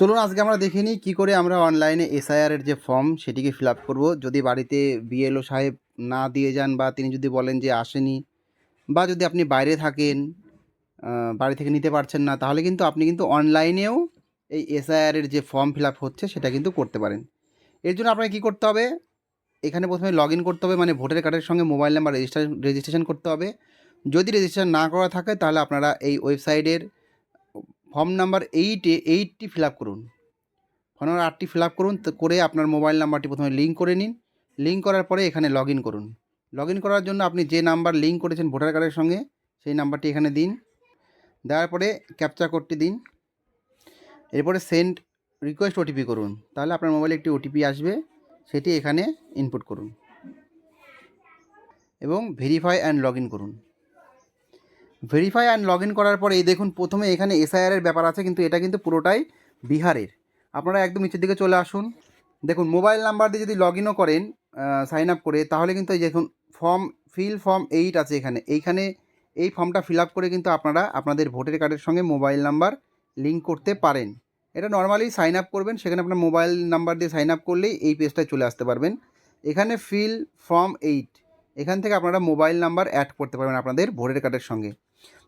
চলুন আজকে আমরা দেখে নিই কী করে আমরা অনলাইনে এসআইআরের যে ফর্ম সেটিকে ফিল আপ করব। যদি বাড়িতে বিএলও সাহেব না দিয়ে যান বা তিনি যদি বলেন যে আসেনি বা যদি আপনি বাইরে থাকেন বাড়ি থেকে নিতে পারছেন না, তাহলে কিন্তু আপনি কিন্তু অনলাইনেও এই এসআইআরের যে ফর্ম ফিল আপ হচ্ছে সেটা কিন্তু করতে পারেন। এর জন্য আপনাকে কী করতে হবে? এখানে প্রথমে লগ ইন করতে হবে মানে ভোটার কার্ডের সঙ্গে মোবাইল নাম্বার রেজিস্টার রেজিস্ট্রেশন করতে হবে। যদি রেজিস্ট্রেশন না করা থাকে, তাহলে আপনারা এই ওয়েবসাইটের ফর্ম নাম্বার এইটে এইটটি ফিল আপ করুন। ফর্ম নাম্বার আটটি ফিল আপ করুন করে আপনার মোবাইল নাম্বারটি প্রথমে লিঙ্ক করে নিন। লিঙ্ক করার পরে এখানে লগ ইন করুন। লগ ইন করার জন্য আপনি যে নাম্বার লিঙ্ক করেছেন ভোটার কার্ডের সঙ্গে, সেই নাম্বারটি এখানে দিন। দেওয়ার পরে ক্যাপচা কোডটি দিন। এরপরে সেন্ড রিকোয়েস্ট ওটিপি করুন। তাহলে আপনার মোবাইলে একটি ওটিপি আসবে, সেটি এখানে ইনপুট করুন। এবং ভেরিফাই অ্যান্ড লগ ইন করুন। ভেরিফাই অ্যান্ড লগ ইন করার পরে এই দেখুন প্রথমে এখানে এসআইআর এর ব্যাপার আছে, কিন্তু এটা কিন্তু পুরোটাই বিহারের। আপনারা একদম নিচের দিকে চলে আসুন। দেখুন মোবাইল নাম্বার দিয়ে যদি লগ ইনও করেন সাইন আপ করে, তাহলে কিন্তু এই দেখুন ফর্ম ফিল ফর্ম এইট আছে এখানে। এইখানে এই ফর্মটা ফিল আপ করে কিন্তু আপনারা আপনাদের ভোটার কার্ডের সঙ্গে মোবাইল নাম্বার লিঙ্ক করতে পারেন। এটা নর্মালি সাইন আপ করবেন, সেখানে আপনার মোবাইল নাম্বার দিয়ে সাইন আপ করলেই এই পেজটায় চলে আসতে পারবেন। এখানে ফিল ফর্ম এইট এখান থেকে আপনারা মোবাইল নাম্বার অ্যাড করতে পারবেন আপনাদের ভোটার কার্ডের সঙ্গে।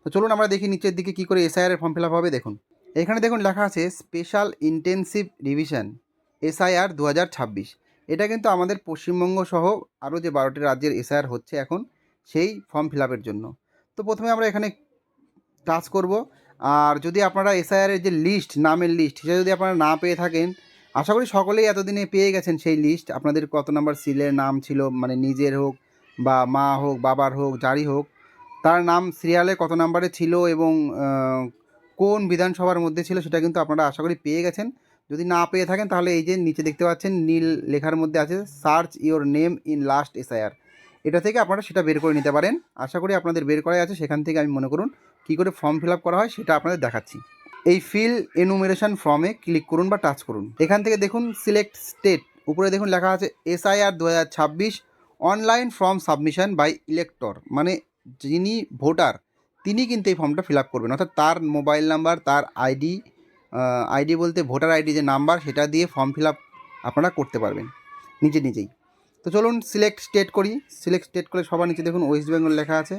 তো চলুন আমরা দেখি নিচের দিকে কী করে এসআইআর ফর্ম ফিল আপ হবে, দেখুন। এখানে দেখুন লেখা আছে স্পেশাল ইন্টেনসিভ রিভিশন এসআইআর দু হাজার ছাব্বিশ। এটা কিন্তু আমাদের পশ্চিমবঙ্গ সহ আরও যে বারোটি রাজ্যের এসআইআর হচ্ছে এখন সেই ফর্ম ফিল আপের জন্য। তো প্রথমে আমরা এখানে টাচ করব। আর যদি আপনারা এসআইআর এর যে লিস্ট নামের লিস্ট সেটা যদি আপনারা না পেয়ে থাকেন, আশা করি সকলেই এতদিনে পেয়ে গেছেন সেই লিস্ট আপনাদের কত নাম্বার সিলের নাম ছিল মানে নিজের হোক বা মা হোক, বাবার হোক, যারই হোক তার নাম সিরিয়ালে কত নাম্বারে ছিল এবং কোন বিধানসভার মধ্যে ছিল সেটা কিন্তু আপনারা আশা করি পেয়ে গেছেন। যদি না পেয়ে থাকেন তাহলে এই যে নিচে দেখতে পাচ্ছেন, নীল লেখার মধ্যে আছে search your name in last SIR এটা থেকে আপনারা সেটা বের করে নিতে পারেন। আশা করি আপনাদের বের করাই আছে, সেখান থেকে আমি মনে করুন কী করে ফর্ম ফিল করা হয় সেটা আপনাদের দেখাচ্ছি। এই ফিল এনুমেরেশন ফর্মে ক্লিক করুন বা টাচ করুন। এখান থেকে দেখুন সিলেক্ট স্টেট উপরে দেখুন লেখা আছে এসআইআর দু হাজার ছাব্বিশ online form submission by elector মানে যিনি ভোটার, তিনি কিন্তু এই ফর্মটা ফিল আপ করবেন। অর্থাৎ তার মোবাইল নাম্বার, তার আইডি আইডি বলতে ভোটার আইডি যে নাম্বার, সেটা দিয়ে ফর্ম ফিল আপ আপনারা করতে পারবেন, নিজে নিজেই। তো চলুন সিলেক্ট স্টেট করি। সিলেক্ট স্টেট করে সবার নিচে দেখুন ওয়েস্ট বেঙ্গল লেখা আছে।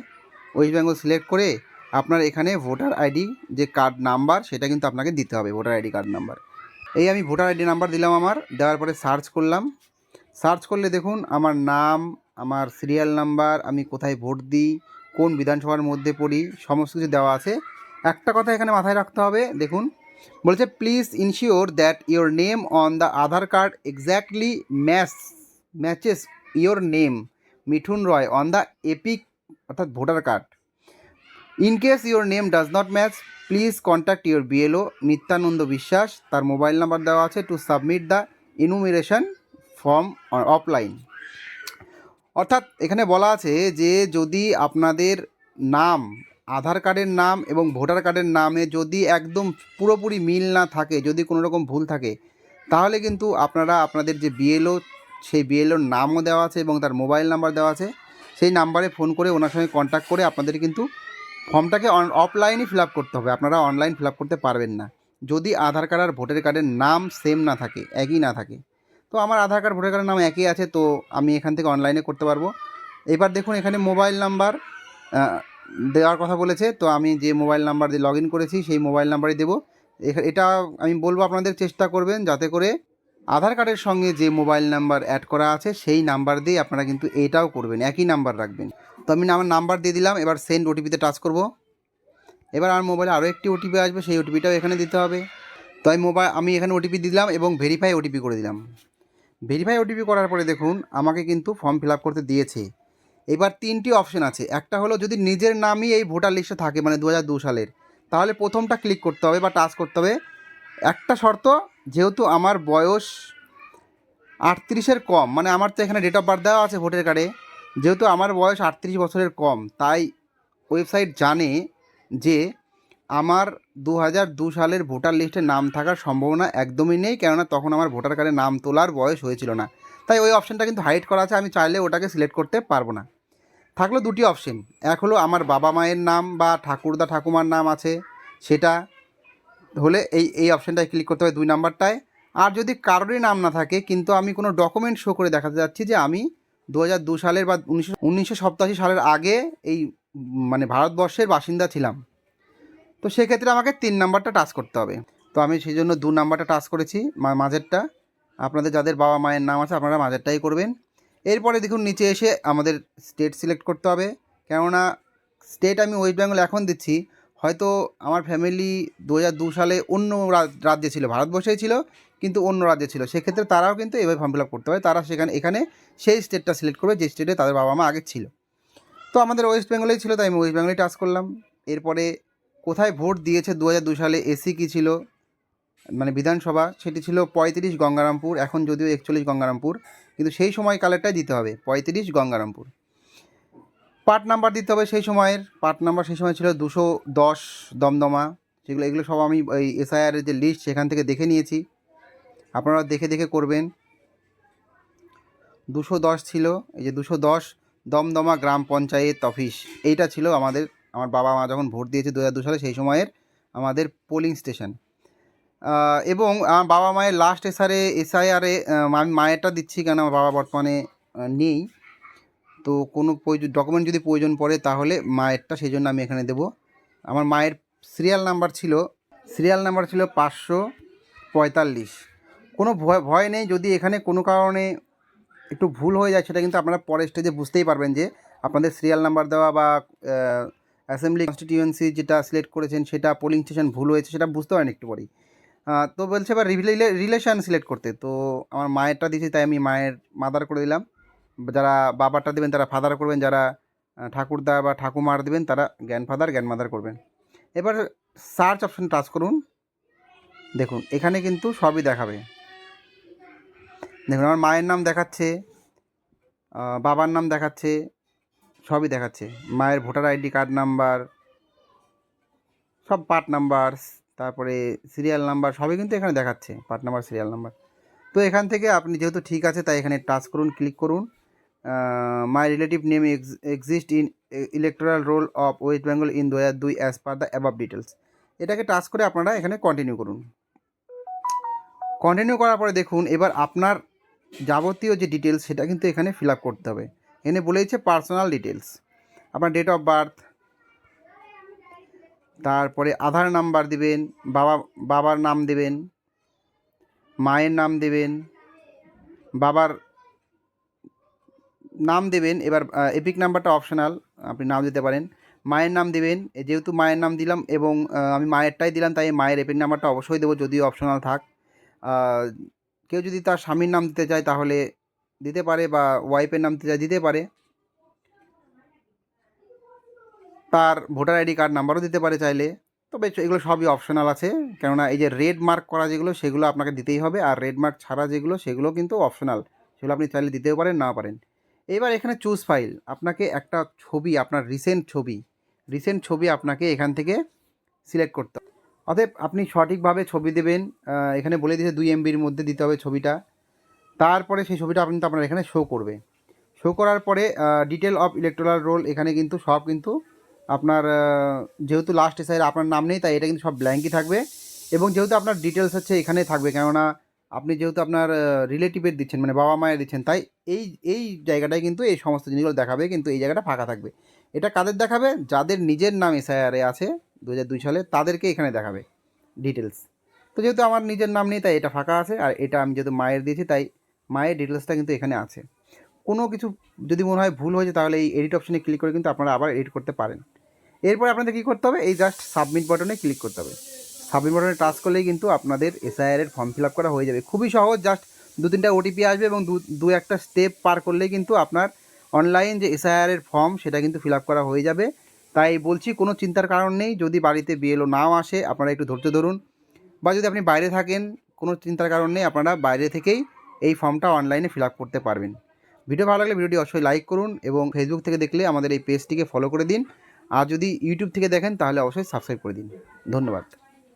ওয়েস্ট বেঙ্গল সিলেক্ট করে আপনার এখানে ভোটার আইডি যে কার্ড নাম্বার, সেটা কিন্তু আপনাকে দিতে হবে, ভোটার আইডি কার্ড নাম্বার। এই আমি ভোটার আইডি নাম্বার দিলাম আমার, দেওয়ার পরে সার্চ করলাম। সার্চ করলে দেখুন আমার নাম, আমার সিরিয়াল নাম্বার, আমি কোথায় ভোট দিই কোন বিধানসভার মধ্যে পড়ি, সমস্ত কিছু দেওয়া আছে। একটা কথা এখানে মাথায় রাখতে হবে, দেখুন। বলেছে please ensure that your name on the Aadhaar card exactly match matches your name Mithun Roy on the EPIC অর্থাৎ voter card. In case your name does not match please contact your BLO Nityananda Biswas তার mobile number দেওয়া আছে to submit the enumeration form offline অর্থাৎ এখানে বলা আছে যে যদি আপনাদের নাম, আধার কার্ডের নাম এবং ভোটার কার্ডের নামে যদি একদম পুরোপুরি মিল না থাকে, যদি কোনো রকম ভুল থাকে, তাহলে কিন্তু আপনারা আপনাদের যে বিএলও সেই বিএলওর নামও দেওয়া আছে এবং তার মোবাইল নাম্বার দেওয়া আছে। সেই নাম্বারে ফোন করে ওনার সঙ্গে কন্ট্যাক্ট করে আপনাদের কিন্তু ফর্মটাকে অফলাইনই ফিল করতে হবে। আপনারা অনলাইন ফিল করতে পারবেন না। যদি আধার কার্ড আর ভোটার কার্ডের নাম সেম না থাকে, একই না থাকে তো আমার আধার কার্ড, ভোটার কার্ডের নাম একই আছে, তো আমি এখান থেকে অনলাইনে করতে পারব। এবার দেখুন, এখানে মোবাইল নাম্বার দেওয়ার কথা বলেছে, তো আমি যে মোবাইল নাম্বার দিয়ে লগ করেছি, সেই মোবাইল নাম্বারই দেবো। এটা আমি বলব আপনাদের, চেষ্টা করবেন যাতে করে আধার কার্ডের সঙ্গে যে মোবাইল নাম্বার অ্যাড করা আছে, সেই নাম্বার দিয়ে আপনারা কিন্তু এটাও করবেন, একই নাম্বার রাখবেন। তো আমি আমার নাম্বার দিয়ে দিলাম, এবার সেন্ড ওটিপিতে টাচ করব। এবার আমার মোবাইলে আরও একটি ওটিপি আসবে, সেই ওটিপিটাও এখানে দিতে হবে। তো আমি মোবাইল আমি এখানে ওটিপি দিলাম এবং ভেরিফাই ওটিপি করে দিলাম। ভেরিফাই ওটিপি করার পরে দেখুন, আমাকে কিন্তু ফর্ম ফিল আপ করতে দিয়েছে। এবার তিনটি অপশন আছে। একটা হলো যদি নিজের নামই এই ভোটার লিস্টে থাকে মানে দু সালের, তাহলে প্রথমটা ক্লিক করতে হবে বা টাচ করতে হবে। একটা শর্ত, যেহেতু আমার বয়স আটত্রিশের কম মানে আমার তো এখানে ডেট অফ বার্থ দেওয়া আছে ভোটার কার্ডে যেহেতু আমার বয়স আটত্রিশ বছরের কম, তাই ওয়েবসাইট জানে যে আমার দু হাজার দু সালের ভোটার লিস্টে নাম থাকার সম্ভাবনা একদমই নেই, কেননা তখন আমার ভোটার কার্ডে নাম তোলার বয়স হয়েছিল না। তাই ওই অপশানটা কিন্তু হাইড করা আছে, আমি চাইলে ওটাকে সিলেক্ট করতে পারব না। থাকল দুটি অপশন, এক হলো আমার বাবা মায়ের নাম বা ঠাকুরদা ঠাকুমার নাম আছে, সেটা হলে এই এই অপশানটায় ক্লিক করতে হবে দুই নাম্বারটায়। আর যদি কারোরই নাম না থাকে, কিন্তু আমি কোনো ডকুমেন্ট শো করে দেখাতে যাচ্ছি যে আমি দু হাজার দু সালের বা উনিশশো উনিশশো সালের আগে এই মানে ভারতবর্ষের বাসিন্দা ছিলাম। তো সেক্ষেত্রে আমাকে তিন নাম্বারটা টাচ করতে হবে। তো আমি সেই জন্য দু নাম্বারটা টাচ করেছি মাঝেরটা। আপনাদের যাদের বাবা মায়ের নাম আছে, আপনারা মাঝেরটাই করবেন। এরপরে দেখুন, নিচে এসে আমাদের স্টেট সিলেক্ট করতে হবে। কেননা স্টেট আমি ওয়েস্ট বেঙ্গল এখন দিচ্ছি। হয়তো আমার ফ্যামিলি দু দু সালে অন্য রাজ্যে ছিল, ভারতবর্ষেই ছিল, কিন্তু অন্য রাজ্যে ছিল। সেক্ষেত্রে তারাও কিন্তু এভাবে ফর্ম ফিল আপ করতে হয় তারা সেখানে, এখানে সেই স্টেটটা সিলেক্ট করবে, যে স্টেটে তাদের বাবা মা আগে ছিল। তো আমাদের ওয়েস্ট বেঙ্গলেই ছিল, তাই আমি ওয়েস্ট বেঙ্গলেই টাচ করলাম। এরপরে কোথায় ভোট দিয়েছে দু হাজার সালে? এসি কী ছিল? মানে বিধানসভা, সেটি ছিল পঁয়ত্রিশ গঙ্গারামপুর, এখন যদিও একচল্লিশ গঙ্গারামপুর, কিন্তু সেই সময় কালেরটাই দিতে হবে, পঁয়ত্রিশ গঙ্গারামপুর। পার্ট নাম্বার দিতে হবে সেই সময়ের পার্ট নাম্বার সেই সময় ছিল দুশো দশ দমদমা, সেগুলো, এগুলো সব আমি ওই এসআইআরের যে লিস্ট সেখান থেকে দেখে নিয়েছি। আপনারা দেখে দেখে করবেন। দুশো দশ ছিল, এই যে দুশো দশ দমদমা গ্রাম পঞ্চায়েত অফিস, এইটা ছিল আমাদের আমার বাবা মা যখন ভোট দিয়েছে দু হাজার দু সালে, সেই সময়ের আমাদের পোলিং স্টেশন এবং আমার বাবা মায়ের লাস্ট এসআরে এসআইআরে আমি মায়েরটা দিচ্ছি কেন আমার বাবা বর্তমানে নেই। তো কোনো প্রয়োজন ডকুমেন্ট যদি প্রয়োজন পড়ে তাহলে মায়েরটা সেই জন্য আমি এখানে দেব। আমার মায়ের সিরিয়াল নাম্বার ছিল সিরিয়াল নাম্বার ছিল পাঁচশো পঁয়তাল্লিশ। কোনো ভয় ভয় নেই, যদি এখানে কোনো কারণে একটু ভুল হয়ে যায়, সেটা কিন্তু আপনারা পরের স্টেজে বুঝতেই পারবেন যে আপনাদের সিরিয়াল নাম্বার দেওয়া বা অ্যাসেম্বলি কনস্টিটিউয়েন্সি যেটা সিলেক্ট করেছেন, সেটা পোলিং স্টেশন ভুল হয়েছে, সেটা বুঝতে পারেন একটু পরেই। তো বলছে এবার রিলেশন সিলেক্ট করতে। তো আমার মায়েরটা দিয়েছি, তাই আমি মায়ের মাদার করে দিলাম। যারা বাবারটা দেবেন, তারা ফাদার করবেন, যারা ঠাকুরদা বা ঠাকুমার দেবেন, তারা গ্র্যান্ডফাদার গ্র্যান্ডমাদার করবেন। এবার সার্চ অপশন টাচ করুন। দেখুন, এখানে কিন্তু সবই দেখাবে। দেখুন, আমার মায়ের নাম দেখাচ্ছে বাবার নাম দেখাচ্ছে সবই দেখাচ্ছে। মায়ের ভোটার আইডি কার্ড নাম্বার, সব পার্ট নাম্বার তারপরে সিরিয়াল নাম্বার, সবই কিন্তু এখানে দেখাচ্ছে, পার্ট নাম্বার, সিরিয়াল নাম্বার। তো এখান থেকে আপনি যেহেতু ঠিক আছে, তাই এখানে টাচ করুন, ক্লিক করুন। My relative name exist in electoral roll of West Bengal in দু হাজার দুই as per the above details এটাকে টাচ করে আপনারা এখানে কন্টিনিউ করুন। কন্টিনিউ করার পরে দেখুন, এবার আপনার যাবতীয় যে ডিটেলস সেটা কিন্তু এখানে ফিল আপ করতে হবে। এখানে বলেছে পার্সোনাল ডিটেলস আপনার ডেট অফ বার্থ তারপরে আধার নাম্বার দিবেন, বাবা, বাবার নাম দেবেন, মায়ের নাম দেবেন, বাবার নাম দেবেন, এবার এপিক নাম্বারটা অপশনাল আপনি নাম দিতে পারেন। মায়ের নাম দেবেন যেহেতু মায়ের নাম দিলাম এবং আমি মায়েরটাই দিলাম, তাই মায়ের এপিক নাম্বারটা অবশ্যই দেবো, যদিও অপশনাল থাক। কেউ যদি তার স্বামীর নাম দিতে চায়, তাহলে দিতে পারে বা ওয়াইফের নাম দিতে পারে। তার ভোটার আইডি কার্ড নাম্বারও দিতে পারে চাইলে। তবে এগুলো সবই অপশনাল আছে। কেননা এই যে রেড মার্ক করা যেগুলো, সেগুলো আপনাকে দিতেই হবে। আর রেড মার্ক ছাড়া যেগুলো, সেগুলো কিন্তু অপশনাল সেগুলো আপনি চাইলে দিতেও পারেন না পারেন। এবার এখানে চুজ ফাইল আপনাকে একটা ছবি, আপনার রিসেন্ট ছবি রিসেন্ট ছবি আপনাকে এখান থেকে সিলেক্ট করতে হবে। অতএব আপনি সঠিকভাবে ছবি দেবেন। এখানে বলে দিয়েছে দুই এমবির মধ্যে দিতে হবে ছবিটা। তারপরে সেই ছবিটা আপনি তো আপনার এখানে শো করবে। শো করার পরে ডিটেল অফ ইলেকট্রাল রোল এখানে কিন্তু সব কিন্তু আপনার যেহেতু লাস্ট এসআইয়ের আপনার নাম নেই, তাই এটা কিন্তু সব ব্ল্যাঙ্কই থাকবে। এবং যেহেতু আপনার ডিটেলস হচ্ছে এখানে থাকবে, কেননা আপনি যেহেতু আপনার রিলেটিভের দিচ্ছেন মানে বাবা মায়ের দিচ্ছেন, তাই এই এই জায়গাটায় কিন্তু এই সমস্ত জিনিসগুলো দেখাবে, কিন্তু এই জায়গাটা ফাঁকা থাকবে। এটা কাদের দেখাবে? যাদের নিজের নাম এসআইআরে আছে দু দুই সালে, তাদেরকে এখানে দেখাবে ডিটেলস তো যেহেতু আমার নিজের নাম নেই, তাই এটা ফাঁকা আছে, আর এটা আমি যেহেতু মায়ের দিয়েছি, তাই মায়ের ডিটেলসটা কিন্তু এখানে আছে। কোনো কিছু যদি মনে হয় ভুল হয়েছে তাহলে এই এডিট অপশনে ক্লিক করে কিন্তু আপনারা আবার এডিট করতে পারেন। এরপর আপনাদের কী করতে হবে? এই জাস্ট সাবমিট বাটনে ক্লিক করতে হবে। সাবমিট বাটনে টাচ করলেই কিন্তু আপনাদের এসআইআর এর ফর্ম ফিল আপ করা হয়ে যাবে। খুবই সহজ জাস্ট দু তিনটা ওটিপি আসবে এবং দু একটা স্টেপ পার করলেই কিন্তু আপনার অনলাইন যে এসআইআর এর ফর্ম সেটা কিন্তু ফিল আপ করা হয়ে যাবে। তাই বলছি, কোনো চিন্তার কারণ নেই। যদি বাড়িতে বিএলও নাও আসে, আপনারা একটু ধৈর্য ধরুন। বা যদি আপনি বাইরে থাকেন, কোনো চিন্তার কারণ নেই, আপনারা বাইরে থেকেই এই ফর্মটা অনলাইনে ফিল আপ করতে পারবেন। ভিডিও ভালো লাগলে ভিডিওটি অবশ্যই লাইক করুন এবং ফেসবুক থেকে দেখলে আমাদের এই পেজটিকে ফলো করে দিন। আর যদি ইউটিউব থেকে দেখেন তাহলে অবশ্যই সাবস্ক্রাইব করে দিন। ধন্যবাদ।